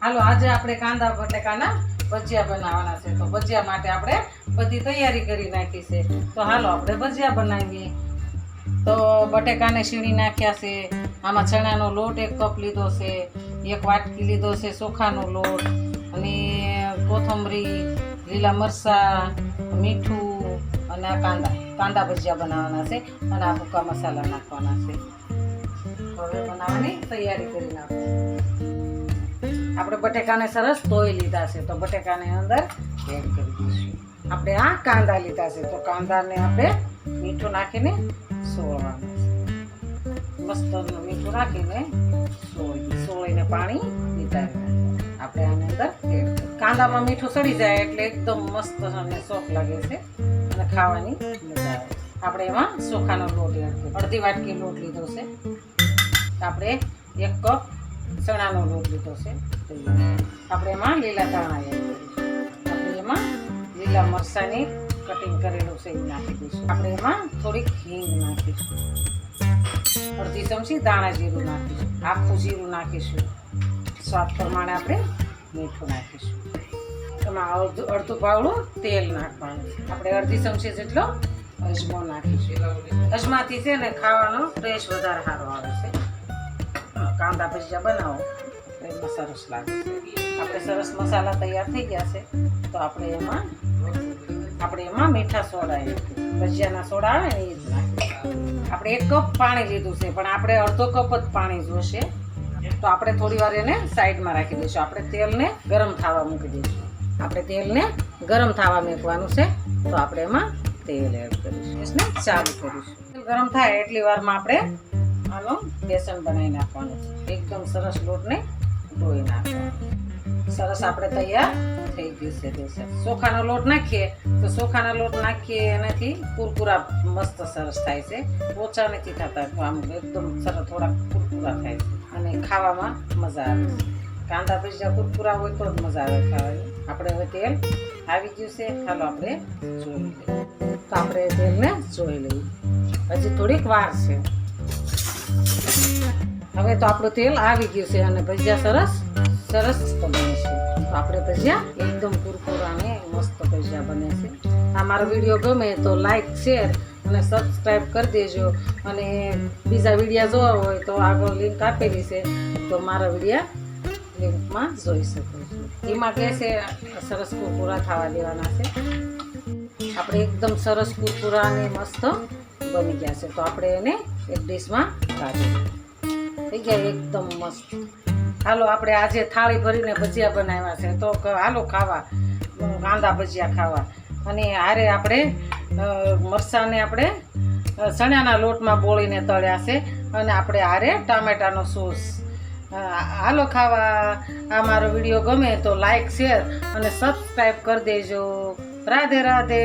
હાલો, આજે આપણે કાંદા બટેકાના ભજીયા બનાવવાના છે. તો ભજીયા માટે આપણે બધી તૈયારી કરી નાખી છે. તો હાલો, આપણે ભજીયા બનાવીએ. તો બટેકાને શીણી નાખ્યા છે. આમાં ચણાનો લોટ એક કપ લીધો છે. એક વાટકી લીધો છે ચોખાનો લોટ અને કોથમરી, લીલા મરચાં, મીઠું અને કાંદા. કાંદા ભજીયા બનાવવાના છે અને આ ભૂકા મસાલા નાખવાના છે. હવે બનાવવાની તૈયારી કરી નાખો. આપણે બટેકાને સરસ ધોઈ લીધા છે. તો બટેકાને અંદર એડ કરી દઈશું. આપણે આ કાંદા લીધા છે. તો કાંદાને આપણે મીઠું નાખીને સોળવાનું મસ્ત મીઠું નાખીને સોળી સોળીને પાણી નીતારી આપણે આની અંદર કાંદામાં મીઠું સડી જાય એટલે એકદમ મસ્ત અને સોફ લાગે છે અને ખાવાની મજા આવે આપણે એમાં ચોખાનો લોટ એડ કરીએ અડધી વાટકી લોટ લીધો છે. આપણે એક કપ ચણાનો લોટ લીધો છે. આપણે એમાં લીલા ધાણા આપણે એમાં લીલા મરસાની કટિંગ કરેલું છે એ નાખી દઈશું. આપણે એમાં થોડીક હિંગ નાખીશું. અડધી ચમચી દાણા જીરું નાખીશું. આખું જીરું નાખીશું. સ્વાદ પ્રમાણે આપણે મીઠું નાખીશું. એમાં અડધું અડધું પાવડું તેલ નાખવાનું આપણે અડધી ચમચી જેટલો અજમો નાખીશું. અજમાથી છે ને ખાવાનો ટેસ્ટ વધારે સારો આવે છે. કાંદા ભજીયા બનાવો. તો સરસ લાગે છે. આપણે સરસ મસાલા તૈયાર થઈ ગયા છે, તો આપણે એમાં આપણે એમાં મીઠા સોડા. ભજીયાના સોડા આવે ને એ જ નાખીશું આપણે એક કપ પાણી લીધું છે, પણ આપણે અડધો કપ જ પાણી જોશે. તો આપણે થોડી વાર એને સાઈડમાં રાખી દઈશું. આપણે તેલને ગરમ થવા મૂકી દઈશું. આપણે તેલને ગરમ થવા મૂકવાનું છે, તો આપણે એમાં તેલ એડ કરીશું. ગેસને ચાલુ કરીશું. તેલ ગરમ થાય એટલી વારમાં આપણે આનો બેસન બનાવી નાખવાનું છે. એકદમ સરસ લોટને ધોઈ નાખો. સરસ આપણે તૈયાર થઈ ગયું છે બેસન ચોખાનો લોટ નાખીએ, તો ચોખાનો લોટ નાખીએ, એનાથી કુરકુરા મસ્ત સરસ થાય છે. ઓછા નથી થતા આમ એકદમ સરસ થોડા કુરકુરા થાય છે. અને ખાવામાં મજા આવે છે. કાંદા ભજીયા કુરકુરા હોય તો જ મજા આવે ખાવાની. આપણે હવે તેલ આવી ગયું છે. ચાલો આપણે જોઈ લઈએ. તો આપણે તેલને જોઈ લઈએ. હજી થોડીક વાર છે. હવે તો આપણું તેલ આવી ગયું છે અને ભજીયા સરસ સરસ બને છે. તો આપણે ભજીયા એકદમ કુરકુરા અને મસ્ત ભજીયા બને છે. આ મારો વીડિયો ગમે તો લાઈક શેર અને સબસ્ક્રાઈબ કરી દેજો. અને બીજા વિડીયા જોવા હોય તો આગળ લિંક આપેલી છે, તો મારા વિડીયા લિંકમાં જોઈ શકો છો. એમાં છે, સરસ કુરકુરા થવા દેવાના છે. આપણે એકદમ સરસ કુરકુરા અને મસ્ત બની ગયા છે. તો આપણે એને એક ડીશમાં કાઢી થઈ ગયા એકદમ મસ્ત. હાલો, આપણે આજે થાળી ભરીને ભજીયા બનાવ્યા છે. તો હાલો, ખાવા. કાંદા ભજીયા ખાવા. અને હારે આપણે મરસાંને આપણે ચણાના લોટમાં બોળીને તળ્યા છે. અને આપણે હારે ટામેટાનો સોસ. હાલો, ખાવા. આ મારો વીડિયો ગમે તો લાઈક, શેર અને સબસ્ક્રાઈબ કરી દેજો. રાધે રાધે.